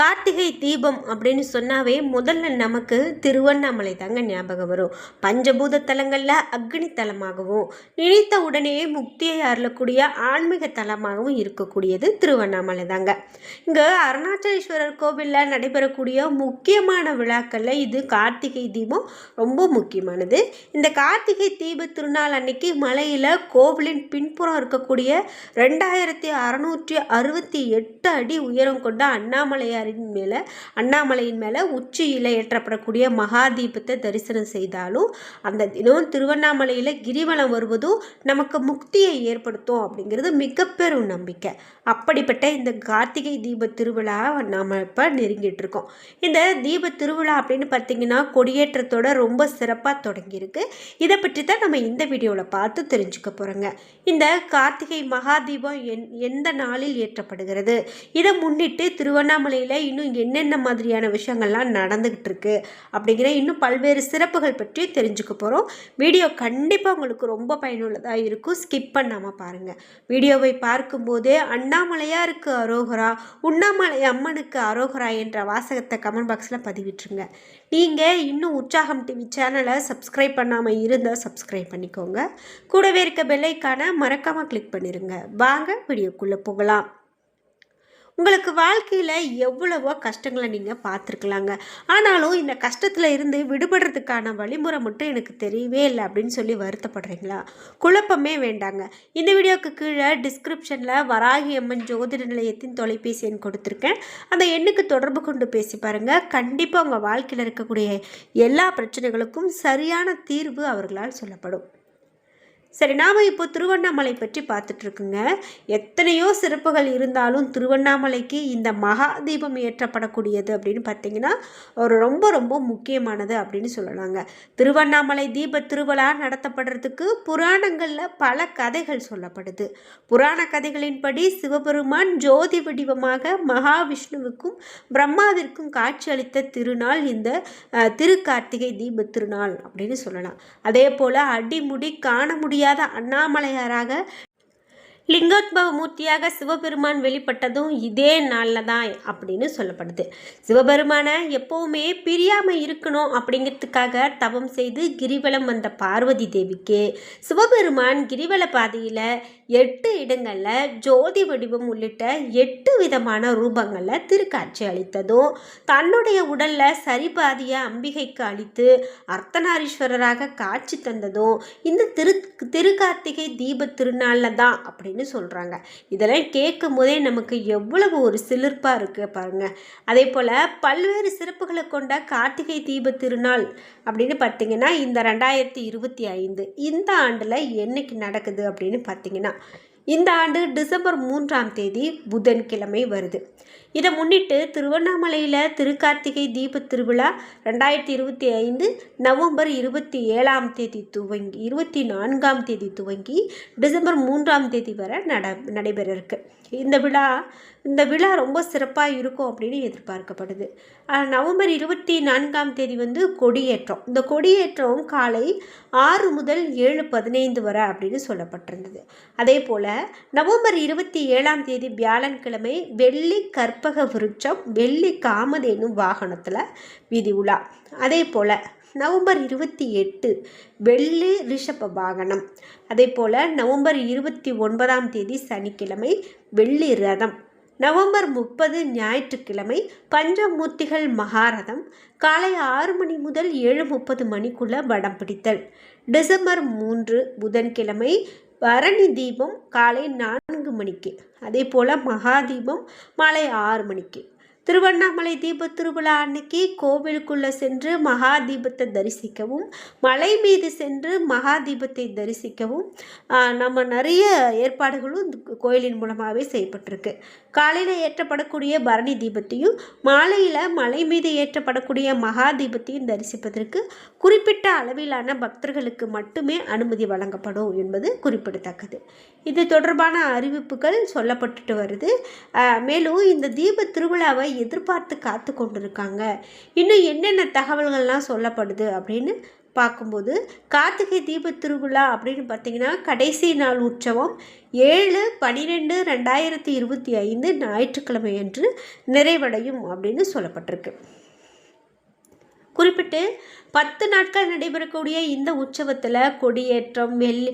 கார்த்திகை தீபம் அப்படின்னு சொன்னாவே முதல்ல நமக்கு திருவண்ணாமலை தாங்க ஞாபகம் வரும். பஞ்சபூத தலங்களில் அக்னி தலமாகவும் நினைத்த உடனே முக்தியை அருளக்கூடிய ஆன்மீக தலமாகவும் இருக்கக்கூடியது திருவண்ணாமலை தாங்க. இங்கே அருணாச்சலேஸ்வரர் கோவிலில் நடைபெறக்கூடிய முக்கியமான விழாக்களில் இது கார்த்திகை தீபம் ரொம்ப முக்கியமானது. இந்த கார்த்திகை தீப திருநாள் அன்னைக்கு மலையில் கோவிலின் பின்புறம் இருக்கக்கூடிய ரெண்டாயிரத்தி அறநூற்றி அறுபத்தி எட்டு அடி உயரம் கொண்ட அண்ணாமலையாரின் மேலே அண்ணாமலையின் மேலே உச்சியில் ஏற்றப்படக்கூடிய மகாதீபத்தை தரிசனம் செய்தாலும் அந்த தினம் திருவண்ணாமலையில் கிரிவலம் வருவதும் நமக்கு முக்தியை ஏற்படுத்தும் அப்படிங்கிறது மிகப்பெரும் நம்பிக்கை. அப்படிப்பட்ட இந்த கார்த்திகை தீப திருவிழா நாம் இப்போ நெருங்கிட்டு இருக்கோம். இந்த தீப திருவிழா அப்படின்னு பார்த்தீங்கன்னா கொடியேற்றத்தோட ரொம்ப சிறப்பாக தொடங்கியிருக்கு. இதை பற்றி தான் நம்ம இந்த வீடியோவில் பார்த்து தெரிஞ்சுக்க போகிறோங்க இந்த கார்த்திகை மகாதீபம் என் எந்த நாளில் ஏற்றப்படுகிறது? இதை முன்னிட்டு திருவண்ணாமலையில் இன்னும் என்னென்ன மாதிரியான விஷயங்கள்லாம் நடந்துக்கிட்டு இருக்கு அப்படிங்கிற இன்னும் பல்வேறு சிறப்புகள் பற்றி தெரிஞ்சுக்க போகிறோம் வீடியோ கண்டிப்பாக உங்களுக்கு ரொம்ப பயனுள்ளதாக இருக்கும். ஸ்கிப் பண்ணாமல் பாருங்கள் வீடியோவை பார்க்கும்போதே அண்ணாமலையாருக்கு அரோகரா உண்ணாமலை அம்மனுக்கு அரோகரா என்ற வாசகத்தை கமெண்ட் பாக்ஸில் பதிவிட்டுருங்க. நீங்கள் இன்னும் உற்சாகம் டிவி சேனலை சப்ஸ்கிரைப் பண்ணாமல் இருந்தால் சப்ஸ்கிரைப் பண்ணிக்கோங்க. கூடவே இருக்க பெல்லைக்கான மறக்காமல் கிளிக் பண்ணிடுங்க வாங்க வீடியோக்குள்ளே போகலாம். உங்களுக்கு வாழ்க்கையில் எவ்வளவோ கஷ்டங்களை நீங்கள் பார்த்துருக்கலாங்க. ஆனாலும் இந்த கஷ்டத்தில் இருந்து விடுபடுறதுக்கான வழிமுறை மட்டும் எனக்கு தெரியவே இல்லை அப்படின்னு சொல்லி வருத்தப்படுறீங்களா? குழப்பமே வேண்டாங்க. இந்த வீடியோவுக்கு கீழே டிஸ்கிரிப்ஷனில் வராகி அம்மன் ஜோதிட நிலையத்தின் தொலைபேசி எண் கொடுத்துருக்கேன். அந்த எண்ணுக்கு தொடர்பு கொண்டு பேசி பாருங்கள் கண்டிப்பாக உங்கள் வாழ்க்கையில் இருக்கக்கூடிய எல்லா பிரச்சனைகளுக்கும் சரியான தீர்வு அவர்களால் சொல்லப்படும். சரி நாம் இப்போ திருவண்ணாமலை பற்றி பார்த்துட்ருக்குங்க. எத்தனையோ சிறப்புகள் இருந்தாலும் திருவண்ணாமலைக்கு இந்த மகா தீபம் ஏற்றப்படக்கூடியது அப்படின்னு பார்த்தீங்கன்னா ஒரு ரொம்ப ரொம்ப முக்கியமானது அப்படின்னு சொல்லலாங்க. திருவண்ணாமலை தீப திருவிழா நடத்தப்படுறதுக்கு புராணங்களில் பல கதைகள் சொல்லப்படுது. புராண கதைகளின்படி சிவபெருமான் ஜோதி வடிவமாக மகாவிஷ்ணுவுக்கும் பிரம்மாவிற்கும் காட்சி அளித்த திருநாள் இந்த திருக்கார்த்திகை தீப திருநாள் அப்படின்னு சொல்லலாம். அதே போல் அடிமுடி காண முடிய முடியாத அண்ணாமலையாராக லிங்கோத்பவ மூர்த்தியாக சிவபெருமான் வெளிப்பட்டதும் இதே நாளில் தான் அப்படின்னு சொல்லப்படுது. சிவபெருமானை எப்போவுமே பிரியாமல் இருக்கணும் அப்படிங்கிறதுக்காக தவம் செய்து கிரிவலம் வந்த பார்வதி தேவிக்கு சிவபெருமான் கிரிவல பாதையில் எட்டு இடங்களில் ஜோதி வடிவம் உள்ளிட்ட எட்டு விதமான ரூபங்களில் திருக்காட்சி அளித்ததும் தன்னுடைய உடலில் சரிபாதிய அம்பிகைக்கு அளித்து அர்த்தநாரீஸ்வரராக காட்சி தந்ததும் இந்த திரு திருக்கார்த்திகை தீப திருநாளில் தான் அப்படின்னு சொல்கிறாங்க இதெல்லாம் கேட்கும் போதே நமக்கு எவ்வளவு ஒரு சிலிர்ப்பாக இருக்குது பாருங்கள் அதே போல் பல்வேறு சிறப்புகளை கொண்ட கார்த்திகை தீப திருநாள் அப்படின்னு பார்த்தீங்கன்னா இந்த ரெண்டாயிரத்தி இருபத்தி ஐந்து இந்த ஆண்டில் என்னைக்கு நடக்குது அப்படின்னு பார்த்தீங்கன்னா இந்த ஆண்டு டிசம்பர் மூன்றாம் தேதி புதன்கிழமை வருது. இதை முன்னிட்டு திருவண்ணாமலையில் திருக்கார்த்திகை தீப திருவிழா ரெண்டாயிரத்தி இருபத்தி ஐந்து நவம்பர் இருபத்தி ஏழாம் தேதி துவங்கி இருபத்தி நான்காம் தேதி துவங்கி டிசம்பர் மூன்றாம் தேதி வரை நட நடைபெற இருக்கு இந்த விழா இந்த விழா ரொம்ப சிறப்பாக இருக்கும் அப்படின்னு எதிர்பார்க்கப்படுது. நவம்பர் இருபத்தி நான்காம் தேதி வந்து கொடியேற்றம். இந்த கொடியேற்றம் காலை ஆறு முதல் ஏழு பதினைந்து வரை அப்படின்னு சொல்லப்பட்டிருந்தது. அதே போல் நவம்பர் இருபத்தி ஏழாம் தேதி வியாழன்கிழமை வெள்ளி கற்ப கற்பக விருட்சம் வெள்ளி காமதேனு வாகனத்தில் விதி உலா. அதே போல் நவம்பர் இருபத்தி எட்டு வெள்ளி ரிஷப வாகனம். அதே போல் நவம்பர் இருபத்தி ஒன்பதாம் தேதி சனிக்கிழமை வெள்ளி ரதம். நவம்பர் முப்பது ஞாயிற்றுக்கிழமை பஞ்சமூர்த்திகள் மகாரதம். காலை ஆறு மணி முதல் ஏழு முப்பது மணிக்குள்ள வடம் பிடித்தல். டிசம்பர் மூன்று புதன்கிழமை பரணி தீபம் காலை நான்கு மணிக்கு. அதே போல் மகாதீபம் மாலை ஆறு மணிக்கு. திருவண்ணாமலை தீப திருவிழா அன்னைக்கு கோவிலுக்குள்ளே சென்று மகா தீபத்தை தரிசிக்கவும் மலை மீது சென்று மகா தீபத்தை தரிசிக்கவும் நம்ம நிறைய ஏற்பாடுகளும் கோயிலின் மூலமாகவே செய்யப்பட்டிருக்கு. காலையில் ஏற்றப்படக்கூடிய பரணி தீபத்தையும் மாலையில் மலை மீது ஏற்றப்படக்கூடிய மகா தீபத்தையும் தரிசிப்பதற்கு குறிப்பிட்ட அளவிலான பக்தர்களுக்கு மட்டுமே அனுமதி வழங்கப்படும் என்பது குறிப்பிடத்தக்கது. இது தொடர்பான அறிவிப்புகள் சொல்லப்பட்டுட்டு வருது. மேலும் இந்த தீப திருவிழாவை எதிர்பார்த்து காத்து கொண்டிருக்காங்க. இன்னும் என்னென்ன தகவல்கள்லாம் சொல்லப்படுது அப்படின்னு பார்க்கும்போது கார்த்திகை தீப திருவிழா அப்படின்னு பார்த்தீங்கன்னா கடைசி நாள் உற்சவம் ஏழு பனிரெண்டு ரெண்டாயிரத்தி இருபத்தி ஐந்து ஞாயிற்றுக்கிழமை அன்று நிறைவடையும் அப்படின்னு சொல்லப்பட்டிருக்கு. குறிப்பிட்டு பத்து நாட்கள் நடைபெறக்கூடிய இந்த உற்சவத்தில் கொடியேற்றம் வெள்ளி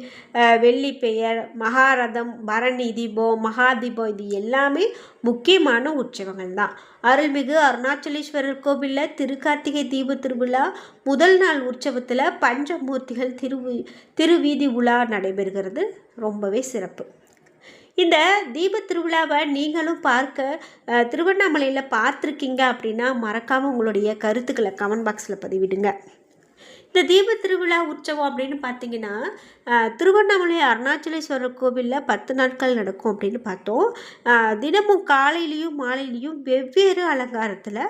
வெள்ளி பெயர் மகாரதம் பரணி தீபம் மகாதீபம் இது எல்லாமே முக்கியமான உற்சவங்கள் தான். அருள்மிகு அருணாச்சலேஸ்வரர் கோவிலில் திருக்கார்த்திகை தீப திருவிழா முதல் நாள் உற்சவத்தில் பஞ்சமூர்த்திகள் திருவி திருவீதி உலா நடைபெறுகிறது. ரொம்பவே சிறப்பு. இந்த தீப திருவிழாவை நீங்களும் பார்க்க திருவண்ணாமலையில் பார்த்துருக்கீங்க அப்படின்னா மறக்காமல் உங்களுடைய கருத்துக்களை கமெண்ட் பாக்ஸில் பதிவிடுங்க. இந்த தீப திருவிழா உற்சவம் அப்படின்னு பார்த்தீங்கன்னா திருவண்ணாமலை அருணாச்சலேஸ்வரர் கோவிலில் பத்து நாட்கள் நடக்கும் அப்படின்னு பார்த்தோம். தினமும் காலையிலையும் மாலையிலையும் வெவ்வேறு அலங்காரத்தில்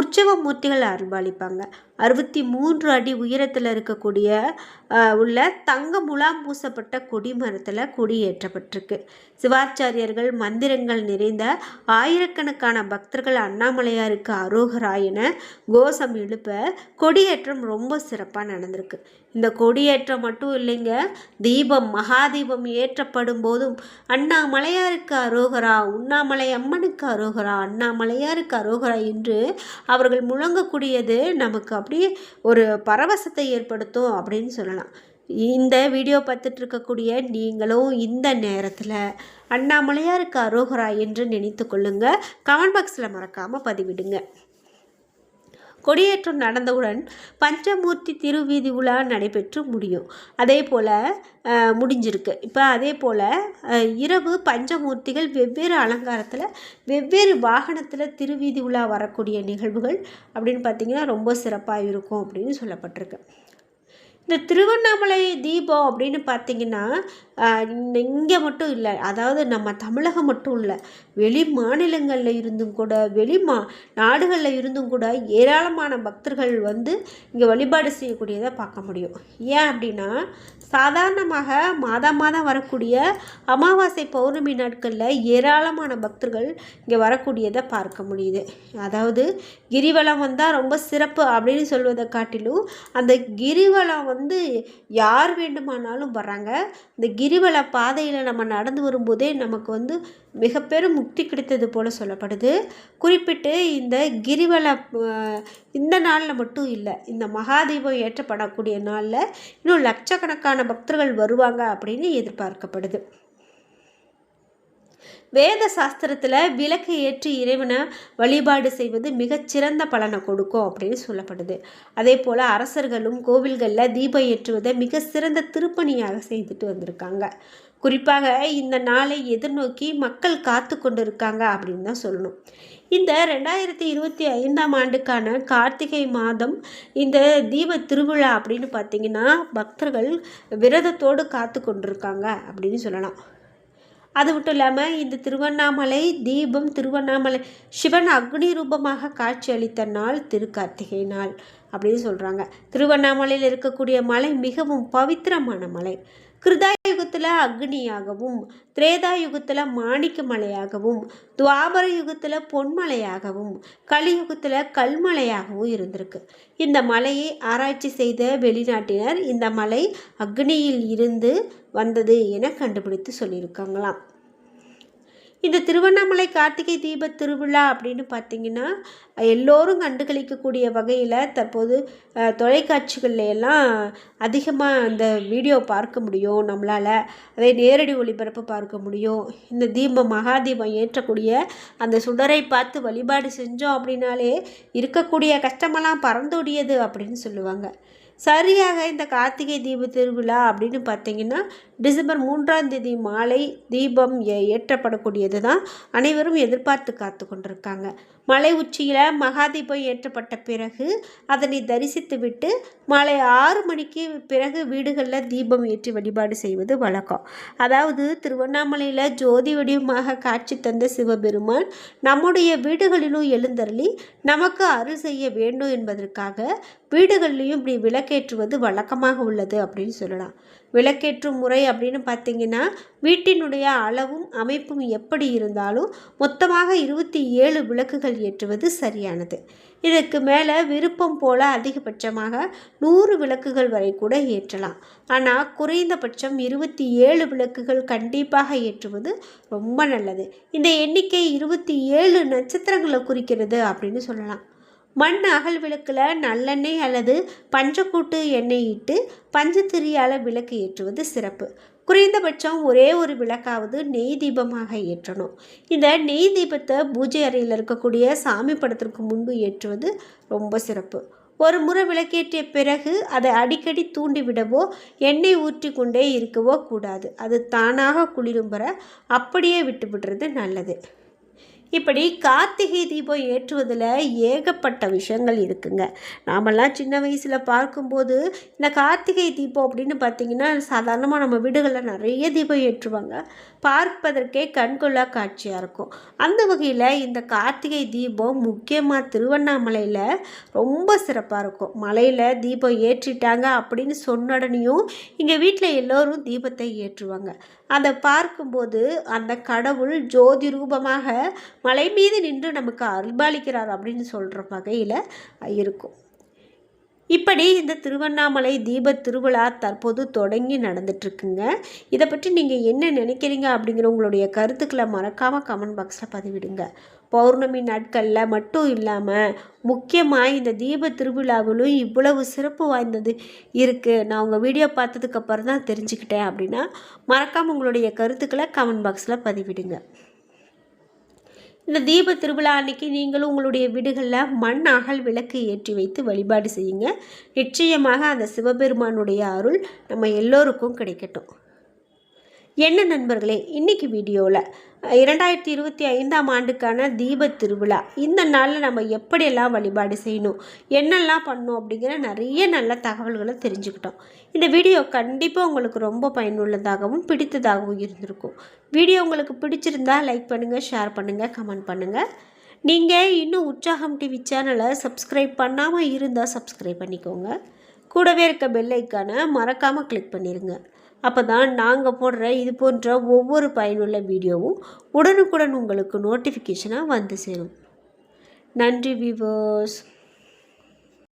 உற்சவ மூர்த்திகள் அருள்பாலிப்பாங்க. அறுபத்தி மூன்று அடி உயரத்தில் இருக்கக்கூடிய உள்ள தங்க முலாம் பூசப்பட்ட கொடிமரத்தில் கொடியேற்றப்பட்டிருக்கு. சிவாச்சாரியர்கள் மந்திரங்கள் நிறைந்த ஆயிரக்கணக்கான பக்தர்கள் அண்ணாமலையாருக்கு அரோகராயின கோஷம் எழுப்ப கொடியேற்றம் ரொம்ப சிறப்பாக நடந்திருக்கு. இந்த கொடியேற்றம் மட்டும் இல்லைங்க. தீபம் மகாதீபம் ஏற்றப்படும் போதும் அண்ணாமலையாருக்கு அரோகரா உண்ணாமலை அம்மனுக்கு அரோகரா அண்ணாமலையாருக்கு அரோகரா என்று அவர்கள் முழங்கக்கூடியது நமக்கு அப்படியே ஒரு பரவசத்தை ஏற்படுத்தும் அப்படின்னு சொல்லலாம். இந்த வீடியோ பார்த்துட்டு இருக்கக்கூடிய நீங்களும் இந்த நேரத்தில் அண்ணாமலையாருக்கு அரோகரா என்று நினைத்து கொள்ளுங்கள் கமெண்ட் பாக்ஸில் மறக்காமல் பதிவிடுங்க. கொடியேற்றம் நடந்தவுடன் பஞ்சமூர்த்தி திருவீதி உலா நடைபெற்று முடியும். அதே போல் முடிஞ்சிருக்கு. இப்போ அதே போல் இரவு பஞ்சமூர்த்திகள் வெவ்வேறு அலங்காரத்தில் வெவ்வேறு வாகனத்தில் திருவீதி உலா வரக்கூடிய நிகழ்வுகள் அப்படின்னு பார்த்திங்கன்னா ரொம்ப சிறப்பாக இருக்கும் அப்படின்னு சொல்லப்பட்டிருக்கு. இந்த திருவண்ணாமலை தீபம் அப்படின்னு பார்த்தீங்கன்னா இங்கே மட்டும் இல்லை. அதாவது நம்ம தமிழகம் மட்டும் இல்லை. வெளி மாநிலங்களில் இருந்தும் கூட வெளி மா நாடுகளில் இருந்தும் கூட ஏராளமான பக்தர்கள் வந்து இங்கே வழிபாடு செய்யக்கூடியதை பார்க்க முடியும். ஏன் அப்படின்னா சாதாரணமாக மாதம் மாதம் வரக்கூடிய அமாவாசை பௌர்ணமி நாட்களில் ஏராளமான பக்தர்கள் இங்கே வரக்கூடியதை பார்க்க முடியுது. அதாவது கிரிவலம் வந்தால் ரொம்ப சிறப்பு அப்படின்னு சொல்வதை காட்டிலும் அந்த கிரிவலம் வந்து யார் வேண்டுமானாலும் வர்றாங்க. இந்த கிரிவல பாதையில் நம்ம நடந்து வரும்போதே நமக்கு வந்து மிக பெரும் முக்தி கிடைத்தது போல் சொல்லப்படுது. குறிப்பிட்டு இந்த கிரிவல இந்த நாளில் மட்டும் இல்லை இந்த மகாதீபம் ஏற்றப்படக்கூடிய நாளில் இன்னும் லட்சக்கணக்கான பக்தர்கள் வருவாங்க அப்படின்னு எதிர்பார்க்கப்படுது. வேத சாஸ்திரத்தில் விளக்கு ஏற்றி இறைவனை வழிபாடு செய்வது மிகச்சிறந்த பலனை கொடுக்கும் அப்படின்னு சொல்லப்படுது. அதே போல் அரசர்களும் கோவில்களில் தீபம் ஏற்றுவதை மிக சிறந்த திருப்பணியாக செய்துட்டு வந்திருக்காங்க. குறிப்பாக இந்த நாளை எதிர்நோக்கி மக்கள் காத்து கொண்டு இருக்காங்க அப்படின்னு தான் சொல்லணும். இந்த ரெண்டாயிரத்தி இருபத்தி ஐந்தாம் ஆண்டுக்கான கார்த்திகை மாதம் இந்த தீப திருவிழா அப்படின்னு பார்த்தீங்கன்னா பக்தர்கள் விரதத்தோடு காத்து கொண்டிருக்காங்க அப்படின்னு சொல்லலாம். அது மட்டும் இல்லாமல் இந்த திருவண்ணாமலை தீபம் திருவண்ணாமலை சிவன் அக்னி ரூபமாக காட்சி அளித்த நாள் திருக்கார்த்திகை நாள் அப்படின்னு சொல்கிறாங்க திருவண்ணாமலையில் இருக்கக்கூடிய மலை மிகவும் பவித்திரமான மலை. கிருதாயுகத்தில் அக்னியாகவும் திரேதா யுகத்தில் மாணிக்க மலையாகவும் துவாபர யுகத்தில் பொன்மலையாகவும் கலியுகத்தில் கல்மலையாகவும் இருந்திருக்கு. இந்த மலையை ஆராய்ச்சி செய்த வெளிநாட்டினர் இந்த மலை அக்னியில் இருந்து வந்தது என கண்டுபிடித்து சொல்லியிருக்காங்களாம். இந்த திருவண்ணாமலை கார்த்திகை தீப திருவிழா அப்படின்னு பார்த்தீங்கன்னா எல்லோரும் கண்டுகளிக்கக்கூடிய வகையில் தற்போது தொலைக்காட்சிகள்ல எல்லாம் அதிகமாக அந்த வீடியோ பார்க்க முடியும் நம்மளால். அதே நேரடி ஒளிபரப்பு பார்க்க முடியும். இந்த தீபம் மகாதீபம் ஏற்றக்கூடிய அந்த சுடரை பார்த்து வழிபாடு செஞ்சோம் அப்படின்னாலே இருக்கக்கூடிய கஷ்டமெல்லாம் பறந்தோடியது அப்படின்னு சொல்லுவாங்க. சரியாக இந்த கார்த்திகை தீப திருவிழா அப்படின்னு பார்த்தீங்கன்னா டிசம்பர் மூன்றாம் தேதி மாலை தீபம் ஏற்றப்படக்கூடியது தான் அனைவரும் எதிர்பார்த்து காத்து கொண்டிருக்காங்க. மலை உச்சியில் மகாதீபம் ஏற்றப்பட்ட பிறகு அதனை தரிசித்து விட்டு மாலை ஆறு மணிக்கு பிறகு வீடுகளில் தீபம் ஏற்றி வழிபாடு செய்வது வழக்கம். அதாவது திருவண்ணாமலையில் ஜோதி வடிவமாக காட்சி தந்த சிவபெருமான் நம்முடைய வீடுகளிலும் எழுந்தருளி நமக்கு அருள் செய்ய வேண்டும் என்பதற்காக வீடுகள்லேயும் இப்படி விளக்கேற்றுவது வழக்கமாக உள்ளது அப்படின்னு சொல்லலாம். விளக்கேற்றும் முறை அப்படின்னு பார்த்தீங்கன்னா வீட்டினுடைய அளவும் அமைப்பும் எப்படி இருந்தாலும் மொத்தமாக இருபத்தி ஏழு விளக்குகள் ஏற்றுவது சரியானது. இதற்கு மேலே விருப்பம் போல அதிகபட்சமாக நூறு விளக்குகள் வரை கூட ஏற்றலாம். ஆனால் குறைந்தபட்சம் இருபத்தி ஏழு விளக்குகள் கண்டிப்பாக ஏற்றுவது ரொம்ப நல்லது. இந்த எண்ணிக்கை இருபத்தி ஏழு நட்சத்திரங்களை குறிக்கிறது அப்படின்னு சொல்லலாம். மண் அகல் விளக்கில் நல்லெண்ணெய் அல்லது பஞ்சக்கூட்டு எண்ணெய் இட்டு பஞ்சத்திரியால் விளக்கு ஏற்றுவது சிறப்பு. குறைந்தபட்சம் ஒரே ஒரு விளக்காவது நெய் தீபமாக ஏற்றணும். இந்த நெய் தீபத்தை பூஜை அறையில் இருக்கக்கூடிய சாமி படத்திற்கு முன்பு ஏற்றுவது ரொம்ப சிறப்பு. ஒரு முறை விளக்கேற்றிய பிறகு அதை அடிக்கடி தூண்டிவிடவோ எண்ணெய் ஊற்றி கொண்டே இருக்கவோ கூடாது. அது தானாக குளிரும் வர அப்படியே விட்டுவிடுறது நல்லது. இப்படி கார்த்திகை தீபம் ஏற்றுவதில் ஏகப்பட்ட விஷயங்கள் இருக்குங்க. நாமெல்லாம் சின்ன வயசில் பார்க்கும்போது இந்த கார்த்திகை தீபம் அப்படின்னு பார்த்திங்கன்னா சாதாரணமாக நம்ம வீடுகளில் நிறைய தீபம் ஏற்றுவாங்க. பார்ப்பதற்கே கண்கொள்ளா காட்சியாக இருக்கும். அந்த வகையில் இந்த கார்த்திகை தீபம் முக்கியமாக திருவண்ணாமலையில் ரொம்ப சிறப்பாக இருக்கும். மலையில் தீபம் ஏற்றிட்டாங்க அப்படின்னு சொன்னடனையும் இங்கே வீட்டில் எல்லோரும் தீபத்தை ஏற்றுவாங்க. அதை பார்க்கும்போது அந்த கடவுள் ஜோதி ரூபமாக மலை மீது நின்று நமக்கு அருள்பாலிக்கிறார் அப்படின்னு சொல்கிற வகையில் இருக்கும். இப்படி இந்த திருவண்ணாமலை தீப திருவிழா தற்போது தொடங்கி நடந்துட்டுருக்குங்க. இதை பற்றி நீங்கள் என்ன நினைக்கிறீங்க அப்படிங்கிற உங்களுடைய கருத்துக்களை மறக்காமல் கமெண்ட் பாக்ஸில் பதிவிடுங்க. பௌர்ணமி நாட்களில் மட்டும் இல்லாமல் முக்கியமாக இந்த தீப திருவிழாவிலும் இவ்வளவு சிறப்பு வாய்ந்தது இருக்குது நான் உங்கள் வீடியோ பார்த்ததுக்கப்புறம் தான் தெரிஞ்சுக்கிட்டேன் அப்படின்னா மறக்காமல் உங்களுடைய கருத்துக்களை கமெண்ட் பாக்ஸில் பதிவிடுங்க. இந்த தீப திருவிழா அன்னைக்கு நீங்களும் உங்களுடைய வீடுகளில் மண் அகல் விளக்கு ஏற்றி வைத்து வழிபாடு செய்யுங்க. நிச்சயமாக அந்த சிவபெருமானுடைய அருள் நம்ம எல்லோருக்கும் கிடைக்கட்டும். என்ன நண்பர்களே இன்றைக்கி வீடியோவில் இரண்டாயிரத்தி இருபத்தி ஐந்தாம் ஆண்டுக்கான தீப திருவிழா. இந்த நாளில் நம்ம எப்படியெல்லாம் வழிபாடு செய்யணும் என்னெல்லாம் பண்ணணும் அப்படிங்கிற நிறைய நல்ல தகவல்களை தெரிஞ்சுக்கிட்டோம். இந்த வீடியோ கண்டிப்பாக உங்களுக்கு ரொம்ப பயனுள்ளதாகவும் பிடித்ததாகவும் இருந்திருக்கும். வீடியோ உங்களுக்கு பிடிச்சிருந்தா லைக் பண்ணுங்கள் ஷேர் பண்ணுங்கள் கமெண்ட் பண்ணுங்கள் நீங்கள் இன்னும் உற்சாகம் டிவி சேனலை சப்ஸ்கிரைப் பண்ணாமல் இருந்தால் சப்ஸ்கிரைப் பண்ணிக்கோங்க. கூடவே இருக்க பெல் ஐக்கானை மறக்காமல் கிளிக் பண்ணிடுங்க அப்போ தான் நாங்கள் போடுற இது போன்ற ஒவ்வொரு பயனுள்ள வீடியோவும் உடனுக்குடன் உங்களுக்கு நோட்டிஃபிகேஷனாக வந்து சேரும். நன்றி வியூவர்ஸ்